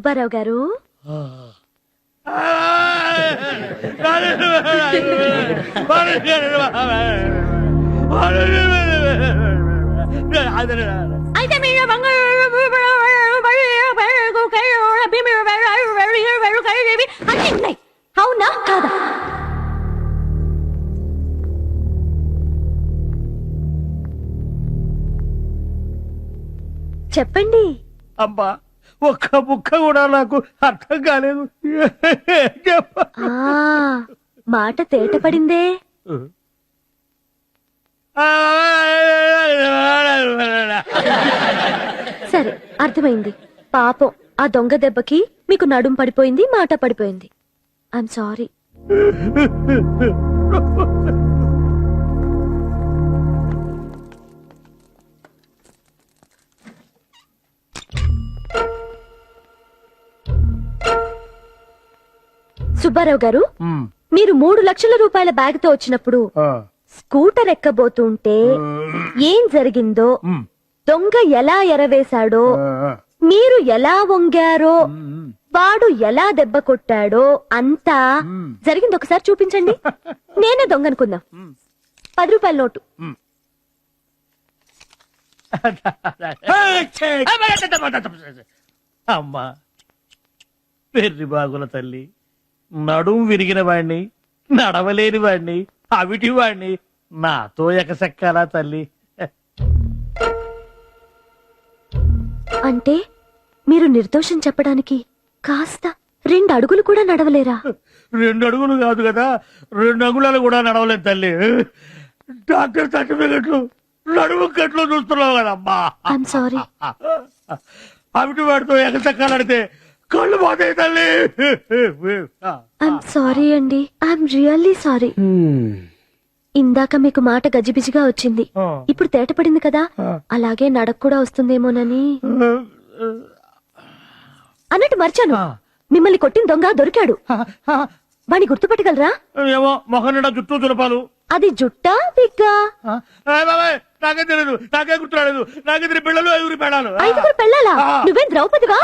సుబ్బారావు గారు? అయితే మీరు అవునా? కాదా? చెప్పండి. అబ్బా ఒక్క ముక్క కూడా నాకు అర్థం కాలేదు. ఆ మాట తేట పడిందే సరే అర్థమైంది. పాపం ఆ దొంగ దెబ్బకి మీకు నడుం పడిపోయింది మాట పడిపోయింది. ఐఎమ్ సారీ సుబ్బారావు గారు మీరు మూడు లక్షల రూపాయల బ్యాగ్తో వచ్చినప్పుడు స్కూటర్ ఎక్కబోతుంటే ఏం జరిగిందో దొంగ ఎలా ఎరవేశాడో మీరు ఎలా వంగారో వాడు ఎలా దెబ్బ కొట్టాడో అంతా జరిగింది. ఒకసారి చూపించండి. నేనే దొంగ అనుకుందాం. పది రూపాయల నోటు. అమ్మా పెర్రి బాగుల తల్లి. నడుం విరిగిన వాణ్ణి నడవలేని వాణ్ణి అవిటి వాణ్ణి నాతో ఎకసెక్కాలా తల్లి? అంటే మీరు నిర్దోషం చెప్పడానికి కాస్త రెండు అడుగులు కూడా నడవలేరా? రెండు అడుగులు కాదు కదా రెండు అంగుళాలు కూడా నడవలేదు తల్లి. డాక్టర్ సర్టిఫికెట్లు నడుము కట్లు చూస్తున్నావు కదమ్మా. ఐఎమ్ సారీ అవిటి వాడితో ఎగసెక్కాలంటే కళ్ళు పోతాయి తల్లి. ఐఎమ్ సారీ అండి ఐఎమ్ రియల్లీ సారీ ఇందాక మీకు మాట గజిబిజిగా వచ్చింది. ఇప్పుడు తేట పడింది కదా అలాగే నడక కూడా వస్తుందేమోనని అన్నట్టు మర్చాను. మిమ్మల్ని కొట్టిన దొంగ దొరికాడు. వాణ్ణి గుర్తుపట్టగలరా? ఏమో మొహం నిండా అది జుట్టా విగ్గా నాకే తెలియదు నాకే గుర్తురాలేదు. నాకే పిల్లలు ఐదుగురు పెళ్ళాలా? నువ్వేం ద్రౌపదివా?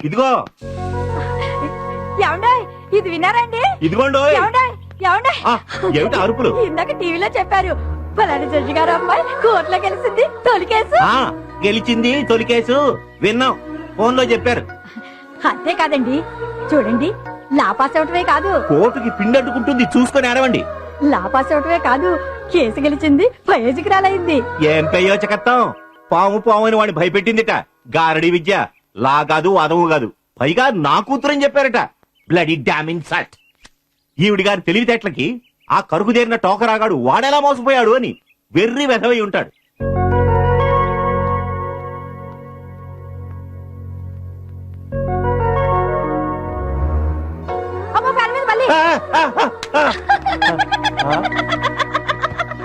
ఇదిగో. ఏమండాయ్ ఇది విన్నారండి ఇదిగోండి. ఏమండాయ్ ఏమండాయ్ ఆ, ఏమిటి అరుపులు? ఇందాక టీవీలో చెప్పారు పలాని జడ్జి గారు అమ్మాయి కోర్టులో గెలిచింది తొలికేసు. ఆ గెలిచింది తొలి కేసు విన్నాం. ఫోన్లో చెప్పారు. అంతే కాదండి చూడండి లాపాస్ అవటమే కాదు. కోర్టుకి పిండి అడ్డుకుంటుంది చూసుకొని ఆడవండి లాపాస్ అవటమే కాదు కేసు గెలిచింది ప్రయోజకురాలైంది ఏం పెయ్యోచకత్తం పాము పాము అని వాడిని భయపెట్టిందిట. గారడి విద్య. లా కాదు వాదము కాదు. పైగా నా కూతురని చెప్పారట. బ్లడీ డామింగ్ సట్ ఈవిడి గారి తెలివితేటలకి ఆ కరుకు చేరిన టోకరాగాడు వాడెలా మోసపోయాడు అని వెర్రి వెధవై ఉంటాడు.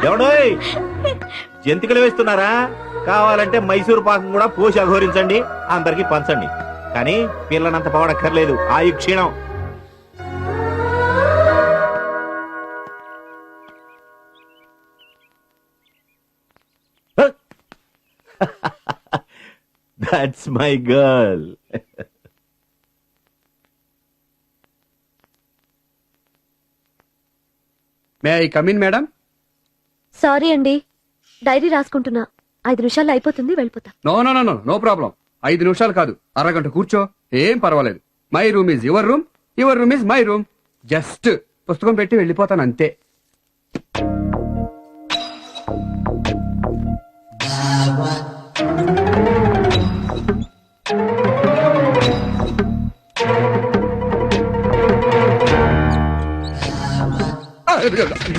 ఎవడోయ్? జంతికలు వేస్తున్నారా? కావాలంటే మైసూరు పాకం కూడా పోసి అఘోరించండి అందరికి పంచండి. కానీ పిల్లనంత పవడక్కర్లేదు. ఆయు క్షీణం. That's my girl may I come in madam sorry అండి డైరీ రాసుకుంటున్నా. ఐదు నిమిషాల్లో అయిపోతుంది వెళ్ళిపోతా. No no no no problem. ఐదు నిమిషాలు కాదు. అరగంట కూర్చో ఏం పర్వాలేదు. My room is your room your room is my room. Just పుస్తకం పెట్టి వెళ్ళిపోతాను అంతే.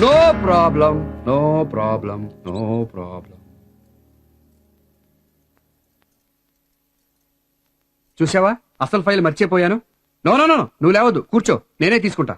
No problem no problem no problem. చూసావా అసలు ఫైల్ మర్చిపోయాను. నో నో నో నో, నువ్వు లేవద్దు. కూర్చో. నేనే తీసుకుంటా.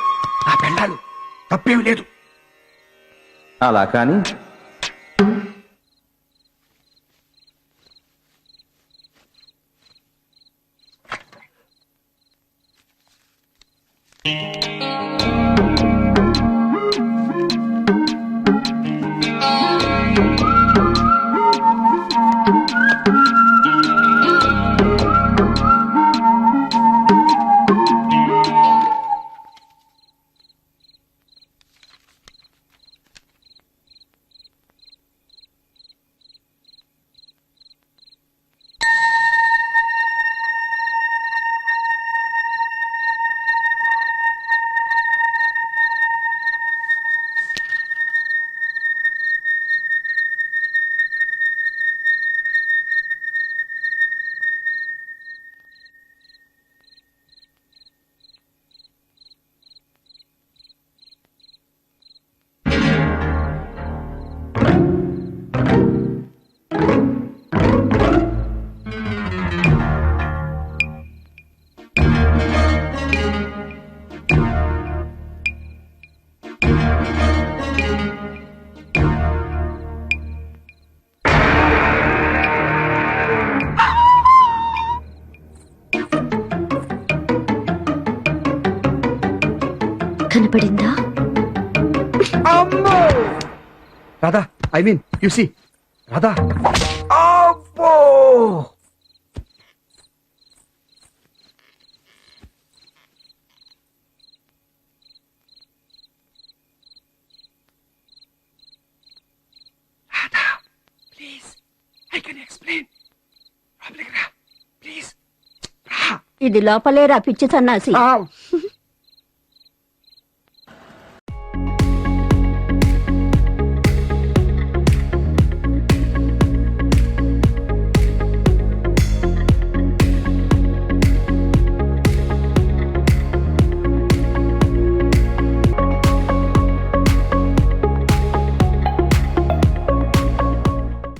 నా పెళ్ళాలు తప్పేమి లేదు. అలా కానీ Radha I mean you see. Radha. అబ్బో! Radha please I can explain లోపలికి రా ప్లీజ్ ఇది లోపలే రా పిచ్చి సన్నాసి?